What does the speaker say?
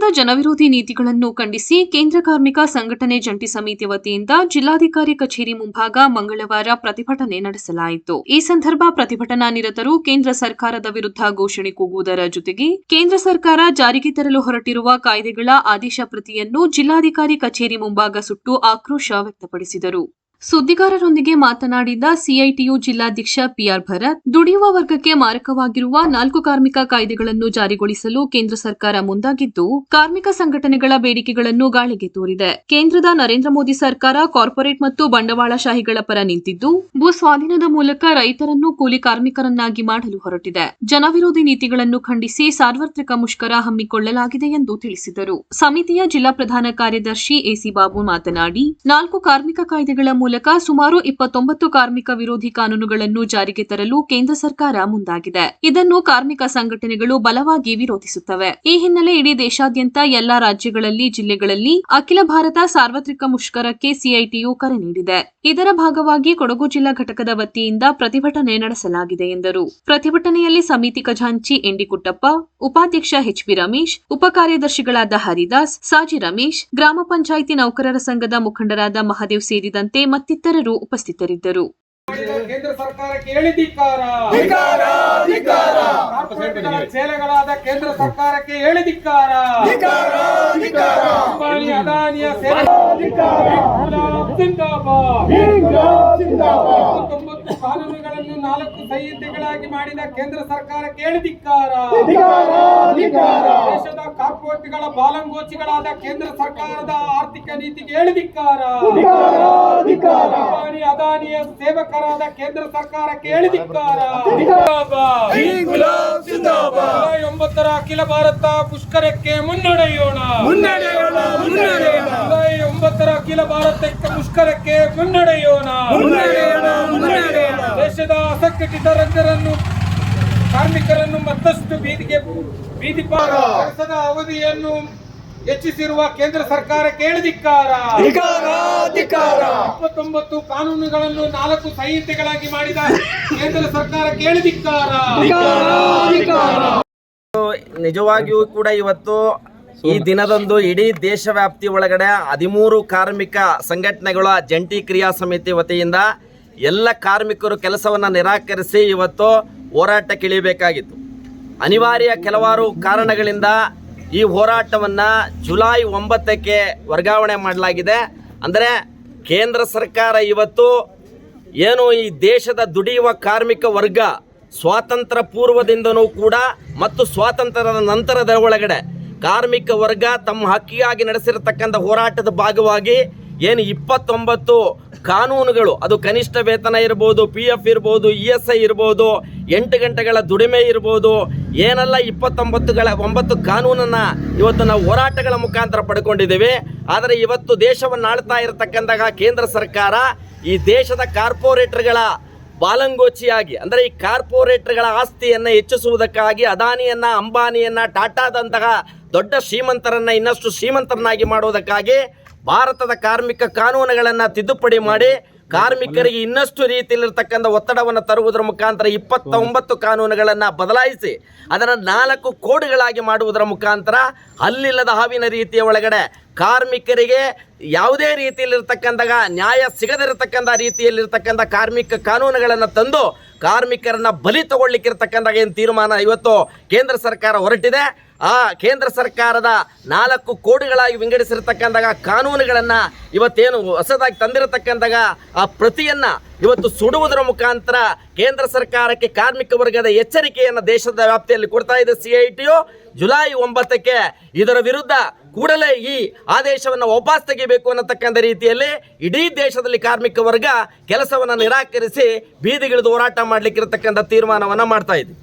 ಕೇಂದ್ರದ ಜನವಿರೋಧಿ ನೀತಿಗಳನ್ನು ಖಂಡಿಸಿ ಕೇಂದ್ರ ಕಾರ್ಮಿಕ ಸಂಘಟನೆ ಜಂಟಿ ಸಮಿತಿ ವತಿಯಿಂದ ಜಿಲ್ಲಾಧಿಕಾರಿ ಕಚೇರಿ ಮುಂಭಾಗ ಮಂಗಳವಾರ ಪ್ರತಿಭಟನೆ ನಡೆಸಲಾಯಿತು. ಈ ಸಂದರ್ಭ ಪ್ರತಿಭಟನಾ ನಿರತರು ಕೇಂದ್ರ ಸರ್ಕಾರದ ವಿರುದ್ಧ ಘೋಷಣೆ ಕೂಗುವುದರ ಜೊತೆಗೆ ಕೇಂದ್ರ ಸರ್ಕಾರ ಜಾರಿಗೆ ತರಲು ಹೊರಟಿರುವ ಕಾಯ್ದೆಗಳ ಆದೇಶ ಪ್ರತಿಯನ್ನು ಜಿಲ್ಲಾಧಿಕಾರಿ ಕಚೇರಿ ಮುಂಭಾಗ ಸುಟ್ಟು ಆಕ್ರೋಶ ವ್ಯಕ್ತಪಡಿಸಿದರು. ಸುದ್ದಿಗಾರರೊಂದಿಗೆ ಮಾತನಾಡಿದ ಸಿಐಟಿಯು ಜಿಲ್ಲಾಧ್ಯಕ್ಷ ಪಿಆರ್ ಭರತ್, ದುಡಿಯುವ ವರ್ಗಕ್ಕೆ ಮಾರಕವಾಗಿರುವ ನಾಲ್ಕು ಕಾರ್ಮಿಕ ಕಾಯ್ದೆಗಳನ್ನು ಜಾರಿಗೊಳಿಸಲು ಕೇಂದ್ರ ಸರ್ಕಾರ ಮುಂದಾಗಿದ್ದು, ಕಾರ್ಮಿಕ ಸಂಘಟನೆಗಳ ಬೇಡಿಕೆಗಳನ್ನು ಗಾಳಿಗೆ ತೋರಿದೆ. ಕೇಂದ್ರದ ನರೇಂದ್ರ ಮೋದಿ ಸರ್ಕಾರ ಕಾರ್ಪೊರೇಟ್ ಮತ್ತು ಬಂಡವಾಳಶಾಹಿಗಳ ಪರ ನಿಂತಿದ್ದು, ಭೂ ಸ್ವಾಧೀನದ ಮೂಲಕ ರೈತರನ್ನು ಕೂಲಿ ಕಾರ್ಮಿಕರನ್ನಾಗಿ ಮಾಡಲು ಹೊರಟಿದೆ. ಜನವಿರೋಧಿ ನೀತಿಗಳನ್ನು ಖಂಡಿಸಿ ಸಾರ್ವತ್ರಿಕ ಮುಷ್ಕರ ಹಮ್ಮಿಕೊಳ್ಳಲಾಗಿದೆ ಎಂದು ತಿಳಿಸಿದರು. ಸಮಿತಿಯ ಜಿಲ್ಲಾ ಪ್ರಧಾನ ಕಾರ್ಯದರ್ಶಿ ಎಸಿ ಬಾಬು ಮಾತನಾಡಿ, ನಾಲ್ಕು ಕಾರ್ಮಿಕ ಕಾಯ್ದೆಗಳ ಸುಮಾರು ಇಪ್ಪತ್ತೊಂಬತ್ತು ಕಾರ್ಮಿಕ ವಿರೋಧಿ ಕಾನೂನುಗಳನ್ನು ಜಾರಿಗೆ ತರಲು ಕೇಂದ್ರ ಸರ್ಕಾರ ಮುಂದಾಗಿದೆ. ಇದನ್ನು ಕಾರ್ಮಿಕ ಸಂಘಟನೆಗಳು ಬಲವಾಗಿ ವಿರೋಧಿಸುತ್ತವೆ. ಈ ಹಿನ್ನೆಲೆ ಇಡೀ ದೇಶಾದ್ಯಂತ ಎಲ್ಲಾ ರಾಜ್ಯಗಳಲ್ಲಿ, ಜಿಲ್ಲೆಗಳಲ್ಲಿ ಅಖಿಲ ಭಾರತ ಸಾರ್ವತ್ರಿಕ ಮುಷ್ಕರಕ್ಕೆ ಸಿಐಟಿಯು ಕರೆ ನೀಡಿದೆ. ಇದರ ಭಾಗವಾಗಿ ಕೊಡಗು ಜಿಲ್ಲಾ ಘಟಕದ ವತಿಯಿಂದ ಪ್ರತಿಭಟನೆ ನಡೆಸಲಾಗಿದೆ ಎಂದರು. ಪ್ರತಿಭಟನೆಯಲ್ಲಿ ಸಮಿತಿ ಖಜಾಂಚಿ ಎಂಡಿ ಕುಟ್ಟಪ್ಪ ಉಪಾಧ್ಯಕ್ಷ ಎಚ್ಪಿ ರಮೇಶ್ ಉಪ ಕಾರ್ಯದರ್ಶಿಗಳಾದ ಹರಿದಾಸ್, ಸಾಜಿ ರಮೇಶ್, ಗ್ರಾಮ ಪಂಚಾಯಿತಿ ನೌಕರರ ಸಂಘದ ಮುಖಂಡರಾದ ಮಹದೇವ್ ಸೇರಿದಂತೆ ಮತ್ತಿತರರು ಉಪಸ್ಥಿತರಿದ್ದರು. ಕೇಂದ್ರ ಸರ್ಕಾರಕ್ಕೆ ಹೇಳಿದಿಕ್ಕಾರ ಧಿಕಾರ ಧಿಕಾರ. ಕಾರ್ಪೊರೇಟ್ಗಳ ಸೇಲೆಗಳಾದ ಕೇಂದ್ರ ಸರ್ಕಾರಕ್ಕೆ ಹೇಳಿದಿಕ್ಕಾರ ಧಿಕಾರ ಧಿಕಾರ. ಅಂಬಾನಿ ಅದಾನಿಯ ಸೇಲೆ ಕಾನೂನುಗಳನ್ನು ನಾಲ್ಕು ಸಂಹಿತೆಗಳಾಗಿ ಮಾಡಿದ ಕೇಂದ್ರ ಸರ್ಕಾರ ಕೇಳಿದಿಕ್ಕಾರ ದೇಶದ ಕಾರ್ಪೊರೇಟ್ಗಳ ಬಾಲಂಗೋಚಿಗಳಾದ ಕೇಂದ್ರ ಸರ್ಕಾರದ ಆರ್ಥಿಕ ನೀತಿಗೆ ಕೇಳಿದಿಕ್ಕಾರ ಅಂಬಾನಿ ಅದಾನಿಯ ಸೇವಕರಾದ ಕೇಂದ್ರ ಸರ್ಕಾರ ಕೇಳಿದಿಕ್ಕಾರ ಒಂಬತ್ತರ ಅಖಿಲ ಭಾರತ ಪುಷ್ಕರಕ್ಕೆ ಮುನ್ನಡೆಯೋಣ. ಮುನ್ನಡೆಯೋಣ ಮುನ್ನಡೆಯೋಣ. ಜುಲೈ ಒಂಬತ್ತರ ಅಖಿಲ ಭಾರತಕ್ಕೆ ಮುಷ್ಕರಕ್ಕೆ ಮುನ್ನಡೆಯೋಣ. ದೇಶದ ಅಸಂಘಟಿತ ರೈತರನ್ನು ಕಾರ್ಮಿಕರನ್ನು ಮತ್ತಷ್ಟು ಬೀದಿಗೆ ಬೀದಿ ಕೆಲಸದ ಅವಧಿಯನ್ನು ಹೆಚ್ಚಿಸಿರುವ ಕೇಂದ್ರ ಸರ್ಕಾರ ಕೇಳಿದಿಕ್ಕಾರ ಇಪ್ಪತ್ತೊಂಬತ್ತು ಕಾನೂನುಗಳನ್ನು ನಾಲ್ಕು ಸಂಹಿತೆಗಳಾಗಿ ಮಾಡಿದ ಕೇಂದ್ರ ಸರ್ಕಾರ ಕೇಳಿದಿಕ್ಕಾರ ನಿಜವಾಗಿಯೂ ಕೂಡ ಇವತ್ತು ಈ ದಿನದಂದು ಇಡೀ ದೇಶವ್ಯಾಪ್ತಿ ಒಳಗಡೆ ಹದಿಮೂರು ಕಾರ್ಮಿಕ ಸಂಘಟನೆಗಳ ಜಂಟಿ ಕ್ರಿಯಾ ಸಮಿತಿ ವತಿಯಿಂದ ಎಲ್ಲ ಕಾರ್ಮಿಕರು ಕೆಲಸವನ್ನು ನಿರಾಕರಿಸಿ ಇವತ್ತು ಹೋರಾಟಕ್ಕೆ ಇಳಿಬೇಕಾಗಿತ್ತು ಅನಿವಾರ್ಯ ಕೆಲವಾರು ಕಾರಣಗಳಿಂದ ಈ ಹೋರಾಟವನ್ನು ಜುಲೈ ಒಂಬತ್ತಕ್ಕೆ ವರ್ಗಾವಣೆ ಮಾಡಲಾಗಿದೆ. ಅಂದರೆ ಕೇಂದ್ರ ಸರ್ಕಾರ ಇವತ್ತು ಏನು ಈ ದೇಶದ ದುಡಿಯುವ ಕಾರ್ಮಿಕ ವರ್ಗ ಸ್ವಾತಂತ್ರ್ಯ ಪೂರ್ವದಿಂದನೂ ಕೂಡ ಮತ್ತು ಸ್ವಾತಂತ್ರ್ಯದ ನಂತರದ ಒಳಗಡೆ ಕಾರ್ಮಿಕ ವರ್ಗ ತಮ್ಮ ಹಕ್ಕಿಯಾಗಿ ನಡೆಸಿರತಕ್ಕಂಥ ಹೋರಾಟದ ಭಾಗವಾಗಿ ಏನು ಇಪ್ಪತ್ತೊಂಬತ್ತು ಕಾನೂನುಗಳು, ಅದು ಕನಿಷ್ಠ ವೇತನ ಇರ್ಬೋದು ಪಿ ಎಫ್ ಇರ್ಬೋದು ಇ ಎಸ್ ಐ ಇರ್ಬೋದು, ಎಂಟು ಗಂಟೆಗಳ ದುಡಿಮೆ ಇರ್ಬೋದು, ಏನೆಲ್ಲ ಇಪ್ಪತ್ತೊಂಬತ್ತುಗಳ ಒಂಬತ್ತು ಕಾನೂನನ್ನು ಇವತ್ತು ನಾವು ಹೋರಾಟಗಳ ಮುಖಾಂತರ ಪಡ್ಕೊಂಡಿದ್ದೇವೆ. ಆದರೆ ಇವತ್ತು ದೇಶವನ್ನು ಆಳ್ತಾ ಇರತಕ್ಕಂತಹ ಕೇಂದ್ರ ಸರ್ಕಾರ ಈ ದೇಶದ ಕಾರ್ಪೊರೇಟರ್ಗಳ ಬಾಲಂಗೋಚಿಯಾಗಿ, ಅಂದರೆ ಈ ಕಾರ್ಪೊರೇಟರ್ಗಳ ಆಸ್ತಿಯನ್ನು ಹೆಚ್ಚಿಸುವುದಕ್ಕಾಗಿ ಅದಾನಿಯನ್ನ, ಅಂಬಾನಿಯನ್ನ, ಟಾಟಾದಂತಹ ದೊಡ್ಡ ಶ್ರೀಮಂತರನ್ನ ಇನ್ನಷ್ಟು ಶ್ರೀಮಂತರನ್ನಾಗಿ ಮಾಡುವುದಕ್ಕಾಗಿ ಭಾರತದ ಕಾರ್ಮಿಕ ಕಾನೂನುಗಳನ್ನು ತಿದ್ದುಪಡಿ ಮಾಡಿ ಕಾರ್ಮಿಕರಿಗೆ ಇನ್ನಷ್ಟು ರೀತಿಯಲ್ಲಿರ್ತಕ್ಕಂಥ ಒತ್ತಡವನ್ನು ತರುವುದರ ಮುಖಾಂತರ ಇಪ್ಪತ್ತೊಂಬತ್ತು ಕಾನೂನುಗಳನ್ನು ಬದಲಾಯಿಸಿ ಅದನ್ನು ನಾಲ್ಕು ಕೋಡ್ಗಳಾಗಿ ಮಾಡುವುದರ ಮುಖಾಂತರ ಅಲ್ಲಿಲ್ಲದ ಹಾವಿನ ರೀತಿಯ ಒಳಗಡೆ ಕಾರ್ಮಿಕರಿಗೆ ಯಾವುದೇ ರೀತಿಯಲ್ಲಿರ್ತಕ್ಕಂಥ ನ್ಯಾಯ ಸಿಗದಿರತಕ್ಕಂಥ ರೀತಿಯಲ್ಲಿರ್ತಕ್ಕಂಥ ಕಾರ್ಮಿಕ ಕಾನೂನುಗಳನ್ನು ತಂದು ಕಾರ್ಮಿಕರನ್ನ ಬಲಿ ತಗೊಳ್ಳಿಕ್ಕಿರ್ತಕ್ಕಂಥ ಏನು ತೀರ್ಮಾನ ಇವತ್ತು ಕೇಂದ್ರ ಸರ್ಕಾರ ಹೊರಟಿದೆ. ಆ ಕೇಂದ್ರ ಸರ್ಕಾರದ ನಾಲ್ಕು ಕೋಡಿಗಳಾಗಿ ವಿಂಗಡಿಸಿರತಕ್ಕಂಥ ಕಾನೂನುಗಳನ್ನು ಇವತ್ತೇನು ಹೊಸದಾಗಿ ತಂದಿರತಕ್ಕಂಥ ಆ ಪ್ರತಿಯನ್ನು ಇವತ್ತು ಸುಡುವುದರ ಮುಖಾಂತರ ಕೇಂದ್ರ ಸರ್ಕಾರಕ್ಕೆ ಕಾರ್ಮಿಕ ವರ್ಗದ ಎಚ್ಚರಿಕೆಯನ್ನು ದೇಶದ ವ್ಯಾಪ್ತಿಯಲ್ಲಿ ಕೊಡ್ತಾ ಇದೆ ಸಿ ಐ ಟಿಯು ಜುಲೈ ಒಂಬತ್ತಕ್ಕೆ ಇದರ ವಿರುದ್ಧ ಕೂಡಲೇ ಈ ಆದೇಶವನ್ನು ವಾಪಸ್ ತೆಗಿಬೇಕು ಅನ್ನತಕ್ಕಂಥ ರೀತಿಯಲ್ಲಿ ಇಡೀ ದೇಶದಲ್ಲಿ ಕಾರ್ಮಿಕ ವರ್ಗ ಕೆಲಸವನ್ನು ನಿರಾಕರಿಸಿ ಬೀದಿಗಿಳಿದು ಹೋರಾಟ ಮಾಡಲಿಕ್ಕಿರತಕ್ಕಂಥ ತೀರ್ಮಾನವನ್ನು ಮಾಡ್ತಾ ಇದೆ.